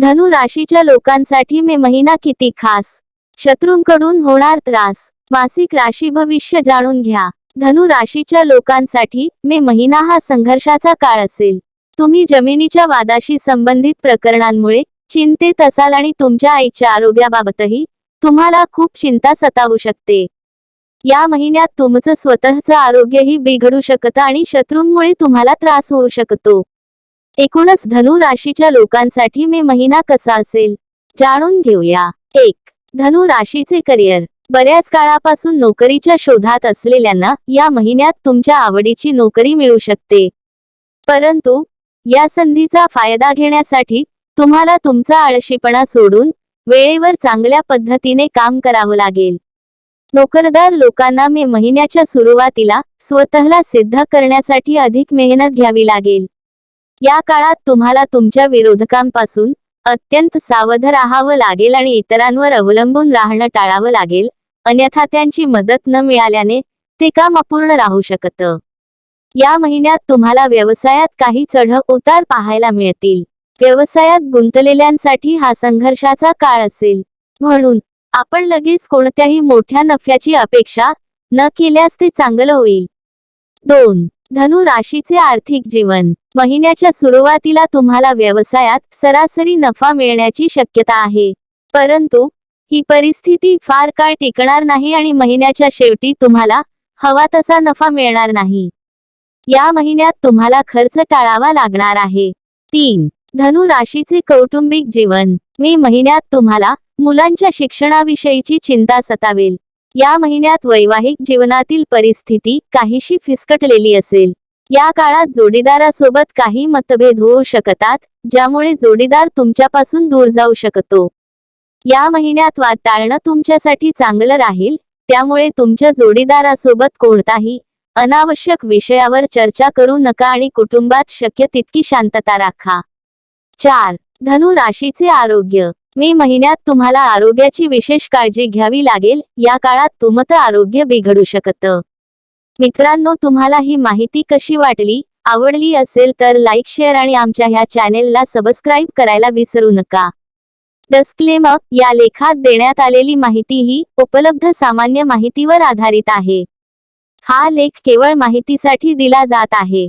धनु राशीच्या लोकांसाठी मे महिना किती खास? शत्रूंकडून होणार त्रास. मासिक राशी भविष्य जाणून घ्या. धनु राशीच्या लोकांसाठी मे महिना हा संघर्षाचा काळ असेल. तुम्ही जमिनीच्या वादाशी संबंधित प्रकरणांमुळे चिंतेत असाल आणि तुमच्या आईच्या आरोग्याबाबतही तुम्हाला खूप चिंता सतावू शकते. या महिन्यात तुमचं स्वतःचं आरोग्यही बिघडू शकतं आणि शत्रूंमुळे तुम्हाला त्रास होऊ शकतो. एकूणच धनु राशीच्या लोकांसाठी मे महिना कसा असेल? जाणून घेऊया. एक धनु राशीचे करिअर. बऱ्याच काळापासून नोकरीच्या शोधात असलेल्यांना या महिन्यात तुमच्या आवडीची नोकरी मिळू शकते. परंतु या संधीचा फायदा घेण्यासाठी तुम्हाला तुमचा आळशीपणा सोडून वेळेवर चांगल्या पद्धतीने काम करावं लागेल. नोकरदार लोकांना मे महिन्याच्या सुरुवातीला स्वतःला सिद्ध करण्यासाठी अधिक मेहनत घ्यावी लागेल. या काळात तुम्हाला तुमच्या विरोधकांपासून अत्यंत सावध राहावं लागेल आणि इतरांवर अवलंबून राहणं टाळावं लागेल. अन्यथा त्यांची मदत न मिळाल्याने ते काम अपूर्ण राहू शकतं. या महिन्यात तुम्हाला व्यवसायात काही चढ उतार पाहायला मिळतील. व्यवसायात गुंतलेल्यांसाठी हा संघर्षाचा काळ असेल. म्हणून आपण लगेच कोणत्याही मोठ्या नफ्याची अपेक्षा न केल्यास ते चांगलं होईल. दोन धनु राशीचे आर्थिक जीवन. महिन्याच्या सुरुवातीला तुम्हाला व्यवसायात सरासरी नफा मिळण्याची शक्यता आहे. परंतु ही परिस्थिती फार काळ टिकणार नाही आणि महिन्याच्या शेवटी तुम्हाला हवा तसा नफा मिळणार नाही. या महिन्यात तुम्हाला खर्च टाळावा लागणार आहे. तीन. धनु राशीचे कौटुंबिक जीवन. मे महिन्यात तुम्हाला मुलांच्या शिक्षणाविषयीची चिंता सतावेल. या महिन्यात वैवाहिक जीवनातील परिस्थिती काहीशी फिसकटलेली असेल. या काळात जोडीदारासोबत काही मतभेद होऊ शकतात ज्यामुळे जोडीदार तुमच्यापासून दूर जाऊ शकतो. या महिन्यात वाद टाळणं तुमच्यासाठी चांगलं राहील त्यामुळे तुमच्या जोडीदारासोबत कोणताही अनावश्यक विषयावर चर्चा करू नका आणि कुटुंबात शक्य तितकी शांतता राखा. चार. धनु राशीचे आरोग्य. मे महिन्यात तुम्हाला आरोग्याची विशेष काळजी घ्यावी लागेल. या काळात तुमचं आरोग्य बिघडू शकतं. मित्रांनो तुम्हाला ही माहिती कशी वाटली? आवडली असेल तर लाईक शेअर आणि आमच्या ह्या चॅनेलला सबस्क्राईब करायला विसरू नका. डिस्क्लेमर या लेखात देण्यात आलेली माहिती ही उपलब्ध सामान्य माहितीवर आधारित आहे. हा लेख केवळ माहितीसाठी दिला जात आहे.